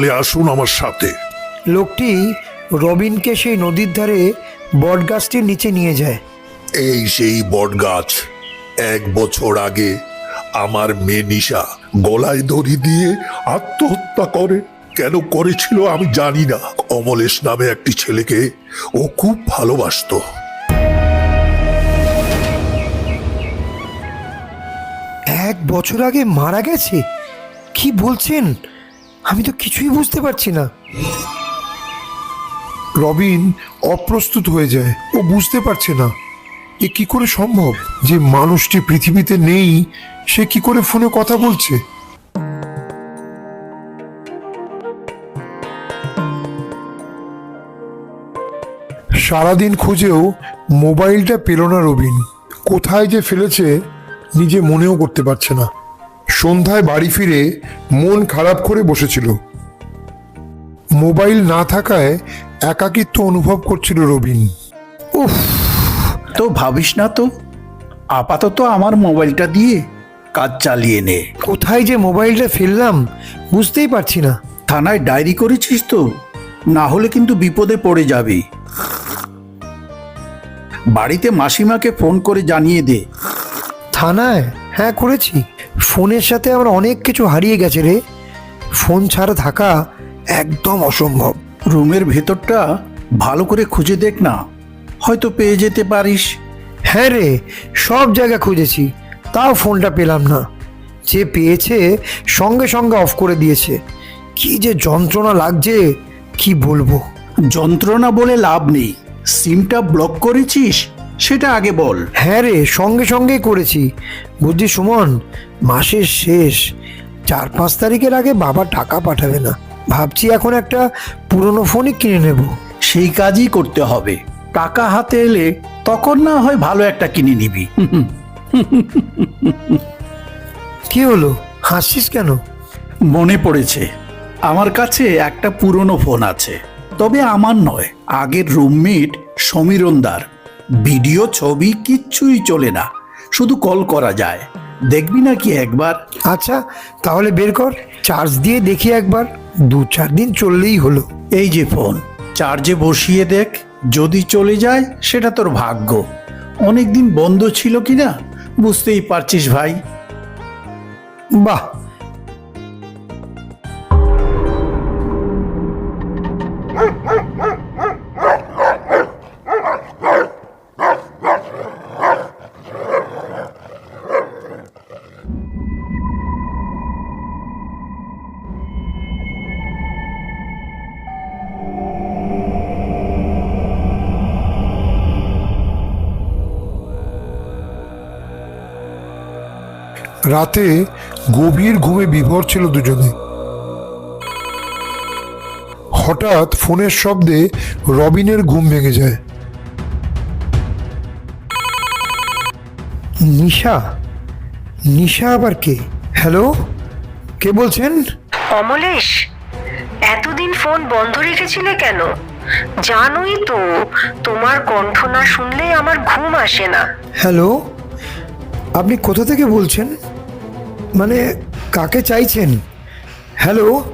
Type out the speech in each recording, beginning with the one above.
চলে আসুন আমার সাথে। লোকটি রবিনকে সেই নদীর ধারে বটগাছটির নিচে নিয়ে যায়। এই সেই বটগাছ এক বছর আগে আমার মেয়ে নিশা গলায় দড়ি দিয়ে আত্মহত্যা করে। কেন করেছিল আমি জানি না। অমলেশ নামে একটি ছেলেকে ও খুব ভালোবাসতো। এক বছর আগে মারা গেছে? কি বলছেন? আমি তো কিছুই বুঝতে পারছি না। রবিন অপ্রস্তুত হয়ে যায়। ও বুঝতে পারছে না এ কি করে সম্ভব? যে মানুষটি পৃথিবীতে নেই, সে কি করে ফোনে কথা বলছে? সারাদিন খুঁজেও মোবাইলটা পেল না রবিন। কোথায় যে ফেলেছে, নিজে মনেও করতে পারছে না। সন্ধ্যায় বাড়ি ফিরে মন খারাপ করে বসেছিল। মোবাইল না থাকায় একাকিত্ব অনুভব করছিল রবিন। উফ তো ভাবিস না তো আপাতত আমার মোবাইলটা দিয়ে কাজ চালিয়ে নে। কোথায় যে মোবাইলটা ফেললাম বুঝতেই পারছি না। থানায় ডায়েরি করেছিস তো না হলে কিন্তু বিপদে পড়ে যাবি। বাড়িতে মাসিমাকে ফোন করে জানিয়ে দে। থানায়? হ্যাঁ করেছি। ফোনের সাথে আমরা অনেক কিছু হারিয়ে গেছে রে। ফোন ছাড়া থাকা একদম অসম্ভব। রুমের ভেতরটা ভালো করে খুঁজে দেখ না। হয়তো পেয়ে যেতে পারিস। হ্যাঁ রে সব জায়গা খুঁজেছি। তাও ফোনটা পেলাম না। যে পেয়েছে সঙ্গে সঙ্গে অফ করে দিয়েছে। কি যে যন্ত্রণা লাগছে কি বলব? যন্ত্রণা বলে লাভ নেই। সিমটা ব্লক করেছিস? সেটা আগে বল। হ্যাঁ রে সঙ্গে সঙ্গেই করেছি। বুদ্ধি সুমন মাসের শেষ। চার পাঁচ তারিখের আগে বাবা টাকা পাঠাবে না। ভাবছি এখন একটা পুরনো ফোনই কিনে নেব। সেই কাজই করতে হবে। টাকা হাতে এলে তখন না হয় ভালো একটা কিনে নিবি। কি হলো? হাসছিস কেন? মনে পড়েছে আমার কাছে একটা পুরনো ফোন আছে। তবে আমার নয় আগের রুমমেট সমীরণদার ভিডিও ছবি কিচ্ছুই চলে না। শুধু কল করা যায়। দেখবি নাকি একবার? আচ্ছা তাহলে বের কর চার্জ দিয়ে দেখি একবার। দু চার দিন চললেই হলো। এই যে ফোন চার্জে বসিয়ে দেখ যদি চলে যায় সেটা তোর ভাগ্য। অনেকদিন বন্ধ ছিল কিনা বুঝতেই পারছিস ভাই। বাহ রাতে গভীর ঘুমে বিভোর ছিল দুজনে। হঠাৎ ফোনের শব্দে রবিনের ঘুম ভেঙে যায়। নিশা? নিশা আবার কে? হ্যালো? কে বলছেন? অমলেশ এতদিন ফোন বন্ধ রেখেছিলে কেন? জানোই তো তোমার কণ্ঠ না শুনলে আমার ঘুম আসে না। হ্যালো? আপনি কোথা থেকে বলছেন? মানে কাকে চাইছেন? হ্যালো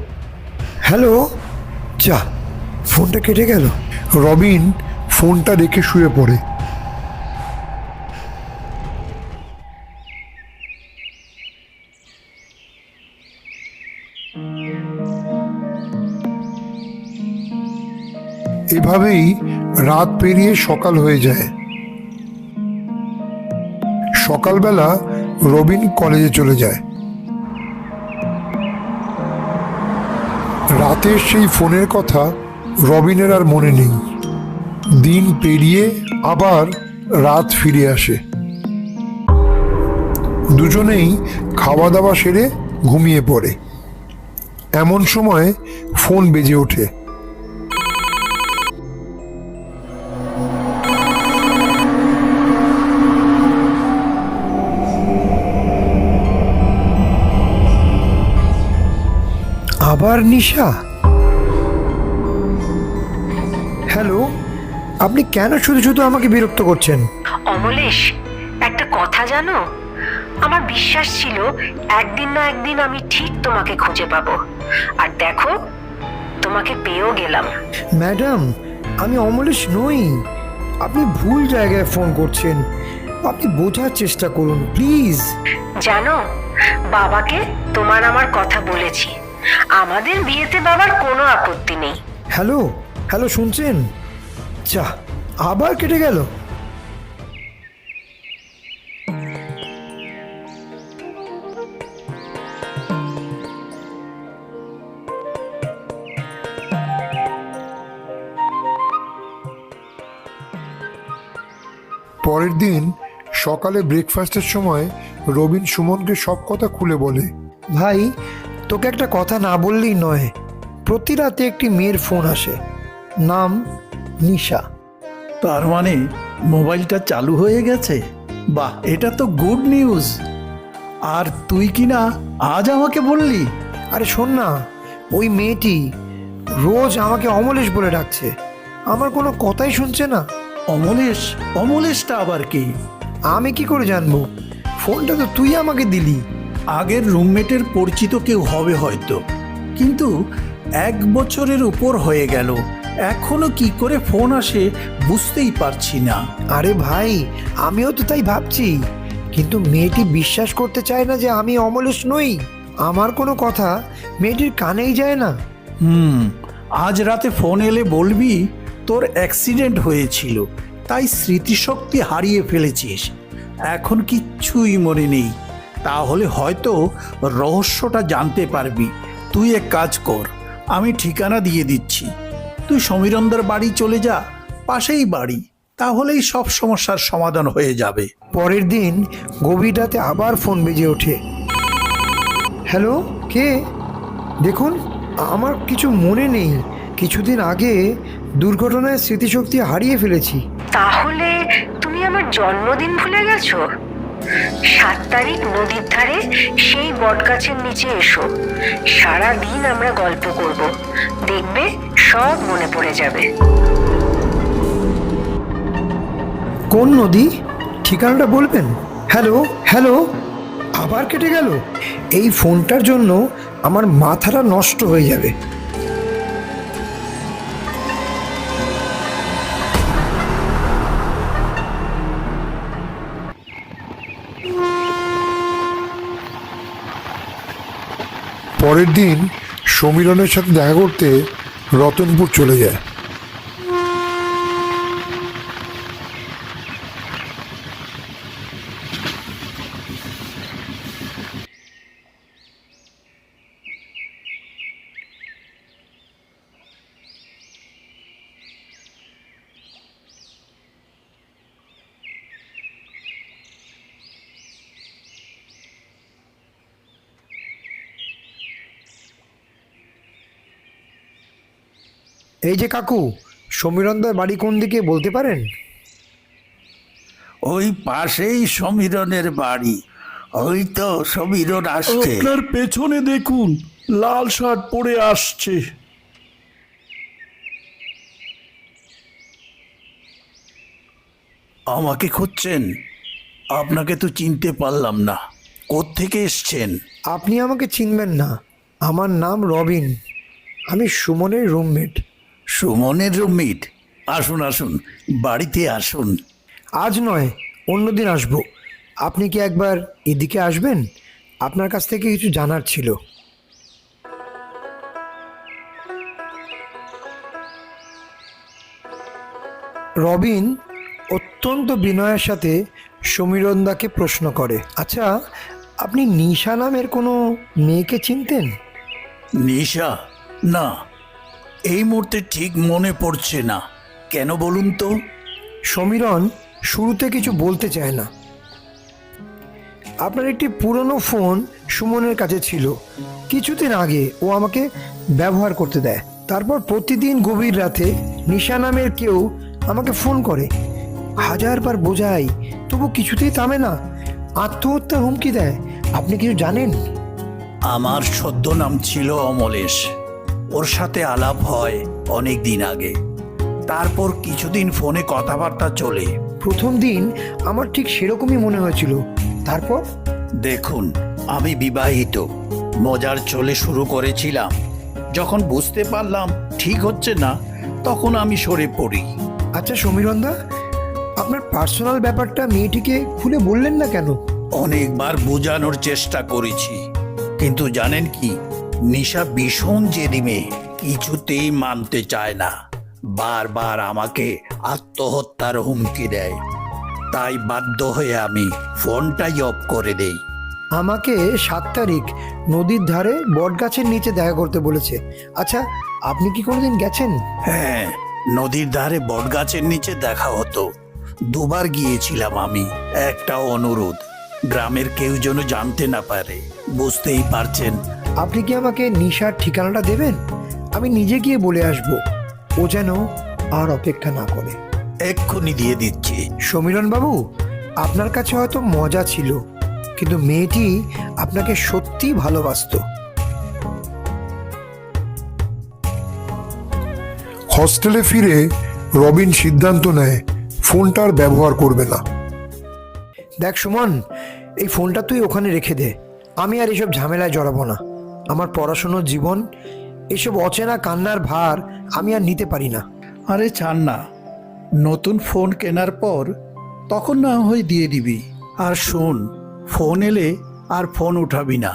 হ্যালো যা, ফোনটা কেটে গেল। রবিন ফোনটা রেখে শুয়ে পড়ে। এভাবেই রাত পেরিয়ে সকাল হয়ে যায়। সকালবেলা রবিন কলেজে চলে যায়। রাতের সেই ফোনের কথা রবিনের আর মনে নেই। দিন পেরিয়ে আবার রাত ফিরে আসে। দুজনেই খাওয়া দাওয়া সেরে ঘুমিয়ে পড়ে। এমন সময় ফোন বেজে ওঠে। আবার নিশা? হ্যালো? আপনি কেন শুধু শুধু আমাকে বিরক্ত করছেন? অমলেশ একটা কথা জানো? আমার বিশ্বাস ছিল একদিন না একদিন আমি ঠিক তোমাকে খুঁজে পাবো। আর দেখো তোমাকে পেয়েও গেলাম। ম্যাডাম আমি অমলেশ নই। আপনি ভুল জায়গায় ফোন করছেন। আপনি বোঝার চেষ্টা করুন প্লিজ। জানো বাবাকে তোমার আমার কথা বলেছি। আমাদের বিয়েতে বাবার কোনো আপত্তি নেই। হ্যালো? হ্যালো শুনছেন? যা আবার কেটে গেল। পরের দিন সকালে ব্রেকফাস্টের সময় রবিন সুমনকে সব কথা খুলে বলে ভাই তোকে একটা কথা না বললেই নয়। প্রতি রাতে একটি মেয়ের ফোন আসে। নাম নিশা। তার মানে মোবাইলটা চালু হয়ে গেছে? বাহ এটা তো গুড নিউজ। আর তুই কি না আজ আমাকে বললি? আরে শোন না ওই মেয়েটি রোজ আমাকে অমলেশ বলে ডাকছে। আমার কোনো কথাই শুনছে না। অমলেশ? অমলেশটা আবার কি? আমি কি করে জানব? ফোনটা তো তুই আমাকে দিলি। আগের রুমমেটের পরিচিত কেউ হবে হয়তো। কিন্তু এক বছরের উপর হয়ে গেল। এখনও কি করে ফোন আসে বুঝতেই পারছি না। আরে ভাই আমিও তো তাই ভাবছি। কিন্তু মেয়েটি বিশ্বাস করতে চায় না যে আমি অমলেশ নই। আমার কোনো কথা মেয়েটির কানেই যায় না। হুম আজ রাতে ফোন এলে বলবি তোর অ্যাক্সিডেন্ট হয়েছিল তাই স্মৃতিশক্তি হারিয়ে ফেলেছিস। এখন কিচ্ছুই মনে নেই। তাহলে হয়তো রহস্যটা জানতে পারবি। তুই এক কাজ কর আমি ঠিকানা দিয়ে দিচ্ছি। তুই সমীরন্দার বাড়ি চলে যা পাশেই বাড়ি তাহলেই সব সমস্যার সমাধান হয়ে যাবে। পরের দিন গভীর রাতে আবার ফোন বেজে ওঠে। হ্যালো কে? দেখুন আমার কিছু মনে নেই। কিছুদিন আগে দুর্ঘটনায় স্মৃতিশক্তি হারিয়ে ফেলেছি। তাহলে তুমি আমার জন্মদিন ভুলে গেছো? সাত তারিখ নদীর ধারে সেই বটগাছের নিচে এসো। সারা দিন আমরা গল্প করব। দেখবে সব মনে পড়ে যাবে। কোন নদী? ঠিকানাটা বলবেন? হ্যালো হ্যালো, আবার কেটে গেল? এই ফোনটার জন্য আমার মাথাটা নষ্ট হয়ে যাবে। পরের দিন সমীরনের সাথে দেখা করতে রতনপুর চলে যায়। এই যে কাকু সমীরন্দার বাড়ি কোন দিকে বলতে পারেন? ওই পাশেই সমীরনের বাড়ি। ওই তো সমীরন আসছে। আপনার পেছনে দেখুন লাল শার্ট পরে আসছে। আমাকে খুঁজছেন? আপনাকে তো চিনতে পারলাম না। কোত্থেকে এসছেন? আপনি আমাকে চিনবেন না। আমার নাম রবিন। আমি সুমনের রুমমেট। সুমনের রুমমিট। আসুন আসুন বাড়িতে আসুন। আজ নয় অন্যদিন আসব। আপনি কি একবার এদিকে আসবেন? আপনার কাছ থেকে কিছু জানার ছিল। রবিন অত্যন্ত বিনয়ের সাথে সমীরন্দাকে প্রশ্ন করে আচ্ছা আপনি নিশা নামের কোনো মেয়েকে চিনতেন? নিশা? না এই মুহূর্তে ঠিক মনে পড়ছে না। কেন বলুন তো? সমীরন শুরুতে কিছু বলতে চায় না। আপনার একটি পুরনো ফোন সুমনের কাছে ছিল। কিছুদিন আগে ও আমাকে ব্যবহার করতে দেয়। তারপর প্রতিদিন গভীর রাতে নিশা নামের কেউ আমাকে ফোন করে। হাজারবার বোঝাই তবু কিছুতেই থামে না। আত্মহত্যার হুমকি দেয়। আপনি কিছু জানেন? আমার সদ্য নাম ছিল অমলেশ। ওর সাথে আলাপ হয় অনেক দিন আগে। তারপর কিছুদিন ফোনে কথাবার্তা চলে। প্রথম দিন আমার ঠিক সেরকমই মনে হয়েছিল। তারপর? দেখুন আমি বিবাহিত। মজার চলে শুরু করেছিলাম। যখন বুঝতে পারলাম ঠিক হচ্ছে না তখন আমি সরে পড়ি। আচ্ছা সমীরন্দা আপনার পার্সোনাল ব্যাপারটা মেয়েটিকে খুলে বললেন না কেন? অনেকবার বোঝানোর চেষ্টা করেছি। কিন্তু জানেন কি নিশা ভীষণ জেদি মেয়ে কিছুতেই মানতে চায় না। বারবার আমাকে আত্মহত্যার হুমকি দেয়। তাই বাধ্য হয়ে আমি ফোনটাই অফ করে দেই। আমাকে সাত তারিখ নদীর ধারে বটগাছের নিচে দেখা করতে বলেছে। আচ্ছা আপনি কি কোনোদিন গেছেন? হ্যাঁ নদীর ধারে বটগাছের নিচে দেখা হতো। দুবার গিয়েছিলাম আমি একটা অনুরোধ। গ্রামের কেউ যেন জানতে না পারে বুঝতেই পারছেন। আপনি কি আমাকে নিশার ঠিকানাটা দেবেন? আমি নিজে গিয়ে বলে আসব। ও যেন আর অপেক্ষা না করে। এক্ষুনি দিয়ে দিচ্ছি। সমীরণ বাবু আপনার কাছে হয়তো মজা ছিল কিন্তু মেয়েটি আপনাকে সত্যি ভালোবাসতো। হস্টেলে ফিরে রবিন সিদ্ধান্ত নেয় ফোনটার ব্যবহার করবে না। দেখ সুমন, এই ফোনটা তুই ওখানে রেখে দে। আমি আর এসব ঝামেলায় জড়াবো না। আমার পড়াশুনোর জীবন, এসব অচেনা কান্নার ভার আমি আর নিতে পারি না। আরে ছাড় না। নতুন ফোন কেনার পর তখন না হয় দিয়ে দিবি। আর শোন, ফোন এলে আর ফোন উঠাবি না।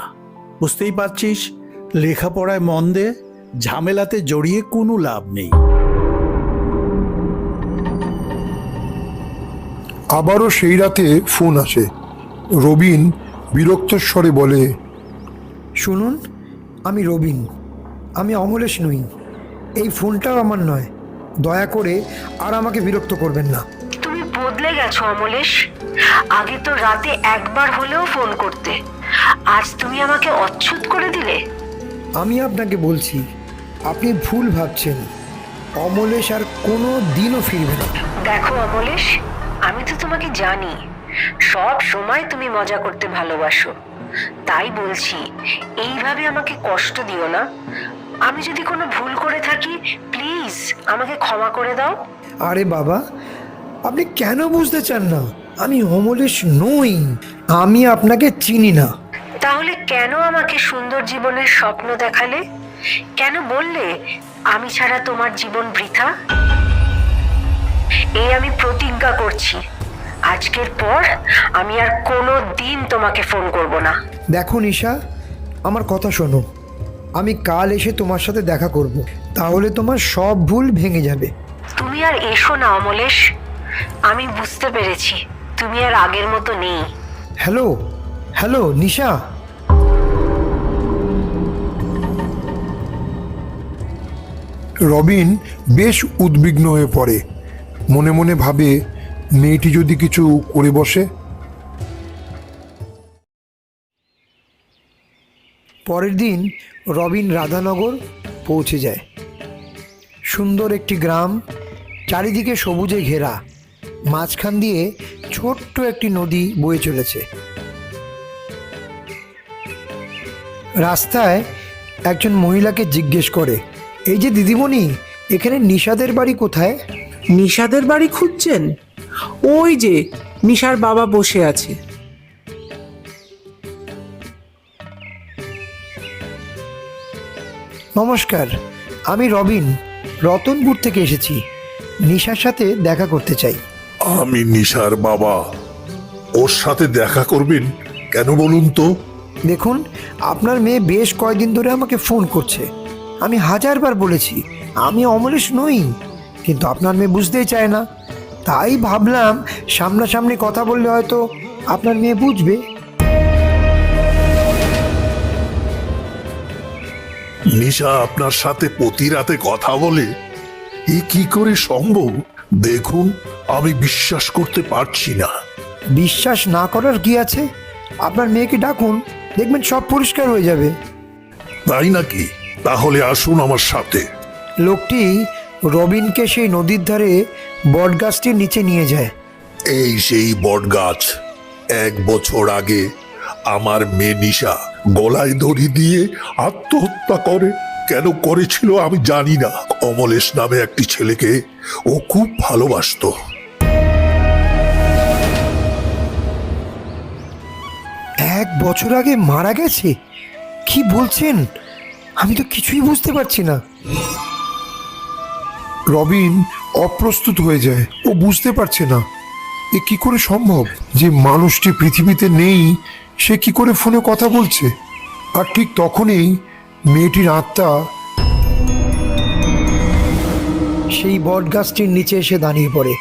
বুঝতেই পারছিস? লেখাপড়ায় মন দে, ঝামেলাতে জড়িয়ে কোনো লাভ নেই। আবারও সেই রাতে ফোন আসে। রবিন বিরক্ত স্বরে বলে শুনুন আমি রবিন। আমি অমলেশ নই। এই ফোনটাও আমার নয়। দয়া করে আর আমাকে বিরক্ত করবেন না। তুমি বদলে গেছো অমলেশ। আগে তো রাতে একবার হলেও ফোন করতে। আজ তুমি আমাকে অচ্ছুত করে দিলে। আমি আপনাকে বলছি আপনি ভুল ভাবছেন। অমলেশ আর কোনো দিনও ফিরবে না। দেখো অমলেশ আমি তো তোমাকে জানি। সব সময় তুমি মজা করতে ভালোবাসো। তাই বলছি এইভাবে আমাকে কষ্ট দিও না। আমি যদি কোনো ভুল করে থাকি প্লিজ আমাকে ক্ষমা করে দাও। আরে বাবা আপনি কেন বুঝতে চান না? আমি অমলেশ নই। আমি আপনাকে চিনি না। তাহলে কেন আমাকে সুন্দর জীবনের স্বপ্ন দেখালে? কেন বললে আমি ছাড়া তোমার জীবন বৃথা এই আমি প্রতিজ্ঞা করছি। আজকের পর আমি আর কোনো দিন তোমাকে ফোন করব না। দেখো নিশা আমার কথা শোনো। আমি কাল এসে তোমার সাথে দেখা করব। তাহলে তোমার সব ভুল ভেঙে যাবে। তুমি আর এসো না অমলেশ। আমি বুঝতে পেরেছি তুমি আর আগের মতো নেই। হ্যালো হ্যালো নিশা। রবিন বেশ উদ্বিগ্ন হয়ে পড়ে। মনে মনে ভাবে মেয়েটি যদি কিছু করে বসে। পরের দিন রবিন রাধানগর পৌঁছে যায়। সুন্দর একটি গ্রাম, চারিদিকে সবুজে ঘেরা, মাঝখান দিয়ে ছোট্ট একটি নদী বয়ে চলেছে। রাস্তায় একজন মহিলাকে জিজ্ঞেস করে, এই যে দিদিমণি, এখানে নিষাদের বাড়ি কোথায়? নিশাদের বাড়ি খুঁজছেন? ওই যে নিশার বাবা বসে আছে। নমস্কার আমি রবিন রতনপুর থেকে এসেছি। নিশার সাথে দেখা করতে চাই। আমি নিশার বাবা। ওর সাথে দেখা করবেন? কেন বলুন তো? দেখুন আপনার মেয়ে বেশ কয়েকদিন ধরে আমাকে ফোন করছে। আমি হাজারবার বলেছি আমি অমলেশ নই। কিন্তু আপনার মেয়ে বুঝতেই চায় না। তাই ভাবলাম সামনাসামনি কথা বললে হয়তো আপনার মেয়ে বুঝবে। নিশা আপনার সাথে প্রতি রাতে কথা বলে এ কি করে সম্ভব? দেখুন আমি বিশ্বাস করতে পারছি না। বিশ্বাস না করার কি আছে? আপনার মেয়েকে ডাকুন দেখবেন সব পরিষ্কার হয়ে যাবে। তাই নাকি? তাহলে আসুন আমার সাথে। লোকটি রবিনকে সেই নদীর ধারে বটগাছটির নিচে নিয়ে যায়। এই সেই বটগাছ এক বছর আগে আমার মেয়ে নিশা গলায় দড়ি দিয়ে আত্মহত্যা করে। কেন করেছিল আমি জানি না। অমলেশ নামে একটি ছেলেকে ও খুব ভালোবাসতো। এক বছর আগে মারা গেছে? কি বলছেন? আমি তো কিছুই বুঝতে পারছি না। রবিন অপ্রস্তুত হয়ে যায়। ও বুঝতে পারছে না, এ কি করে সম্ভব? যে মানুষটি পৃথিবীতে নেই, সে কি করে ফোনে কথা বলছে? আর ঠিক তখনই মেয়েটির আত্মা সেই বট গাছটির নিচে এসে দাঁড়িয়ে পড়ে।